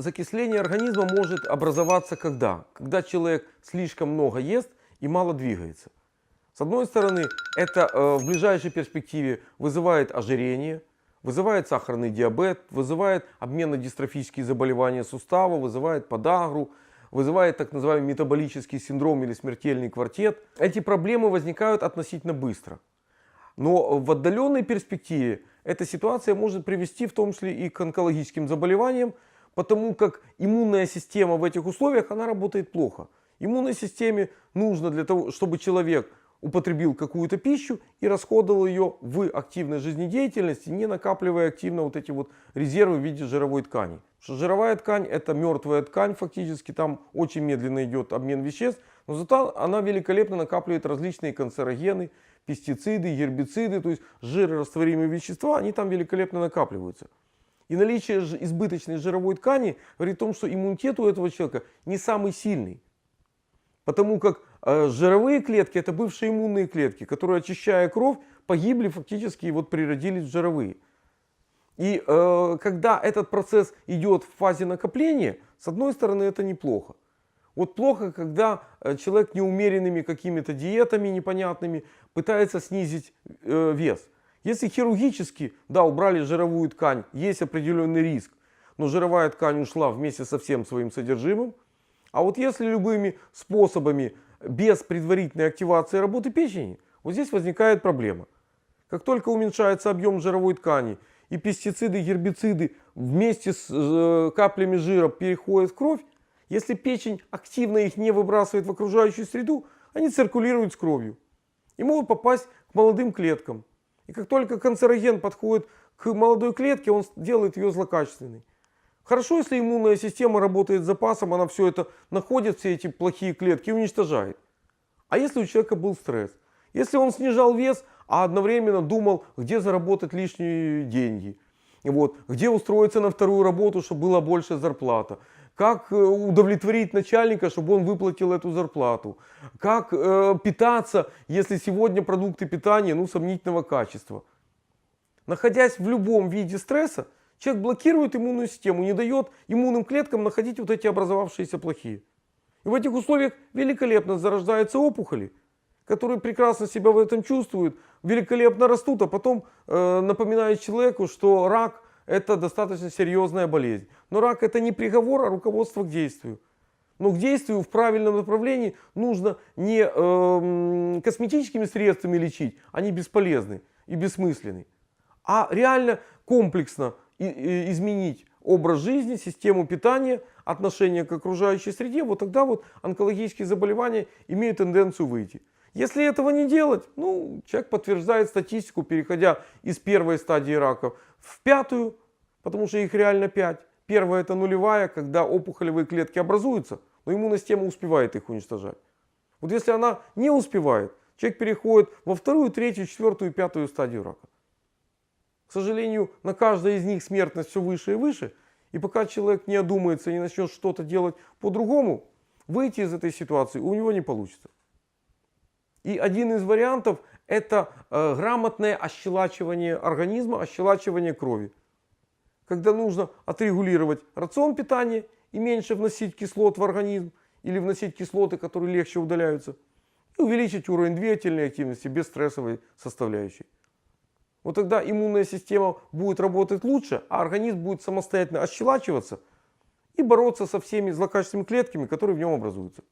закисление организма может образоваться когда? Когда человек слишком много ест и мало двигается. С одной стороны, это э, в ближайшей перспективе вызывает ожирение, вызывает сахарный диабет, вызывает обменно-дистрофические заболевания сустава, вызывает подагру, вызывает так называемый метаболический синдром или смертельный квартет. Эти проблемы возникают относительно быстро. Но в отдаленной перспективе эта ситуация может привести в том числе и к онкологическим заболеваниям, потому как иммунная система в этих условиях она работает плохо. Иммунной системе нужно для того, чтобы человек употребил какую-то пищу и расходовал ее в активной жизнедеятельности, не накапливая активно вот эти вот резервы в виде жировой ткани. Потому что жировая ткань это мертвая ткань фактически, там очень медленно идет обмен веществ, но зато она великолепно накапливает различные канцерогены, пестициды, гербициды, то есть жирорастворимые вещества, они там великолепно накапливаются. И наличие избыточной жировой ткани говорит о том, что иммунитет у этого человека не самый сильный. Потому как э, жировые клетки это бывшие иммунные клетки, которые, очищая кровь, погибли фактически и вот природились в жировые. И э, когда этот процесс идет в фазе накопления, с одной стороны это неплохо. Вот плохо, когда э, человек неумеренными какими-то диетами непонятными пытается снизить э, вес. Если хирургически, да, убрали жировую ткань, есть определенный риск, но жировая ткань ушла вместе со всем своим содержимым. А вот если любыми способами, без предварительной активации работы печени, вот здесь возникает проблема. Как только уменьшается объем жировой ткани и пестициды, гербициды вместе с э, каплями жира переходят в кровь, если печень активно их не выбрасывает в окружающую среду, они циркулируют с кровью и могут попасть к молодым клеткам. И как только канцероген подходит к молодой клетке, он делает ее злокачественной. Хорошо, если иммунная система работает с запасом, она все это находит, все эти плохие клетки и уничтожает. А если у человека был стресс? Если он снижал вес, а одновременно думал, где заработать лишние деньги, вот, где устроиться на вторую работу, чтобы была большая зарплата, как э, удовлетворить начальника, чтобы он выплатил эту зарплату, как э, питаться, если сегодня продукты питания ну, сомнительного качества. Находясь в любом виде стресса, человек блокирует иммунную систему, не дает иммунным клеткам находить вот эти образовавшиеся плохие. И в этих условиях великолепно зарождаются опухоли, которые прекрасно себя в этом чувствуют, великолепно растут, а потом э, напоминают человеку, что рак это достаточно серьезная болезнь. Но рак это не приговор, а руководство к действию. Но к действию в правильном направлении нужно не э, косметическими средствами лечить, они бесполезны и бессмысленны, а реально комплексно и- и изменить образ жизни, систему питания, отношение к окружающей среде, вот тогда вот онкологические заболевания имеют тенденцию выйти. Если этого не делать, ну, человек подтверждает статистику, переходя из первой стадии рака в пятую, потому что их реально пять. Первая это нулевая, когда опухолевые клетки образуются, но иммунная система успевает их уничтожать. Вот если она не успевает, человек переходит во вторую, третью, четвертую, пятую стадию рака. К сожалению, на каждой из них смертность все выше и выше. И пока человек не одумается и не начнет что-то делать по-другому, выйти из этой ситуации у него не получится. И один из вариантов это э, грамотное ощелачивание организма, ощелачивание крови. Когда нужно отрегулировать рацион питания и меньше вносить кислот в организм или вносить кислоты, которые легче удаляются, и увеличить уровень двигательной активности без стрессовой составляющей. Вот тогда иммунная система будет работать лучше, а организм будет самостоятельно ощелачиваться и бороться со всеми злокачественными клетками, которые в нем образуются.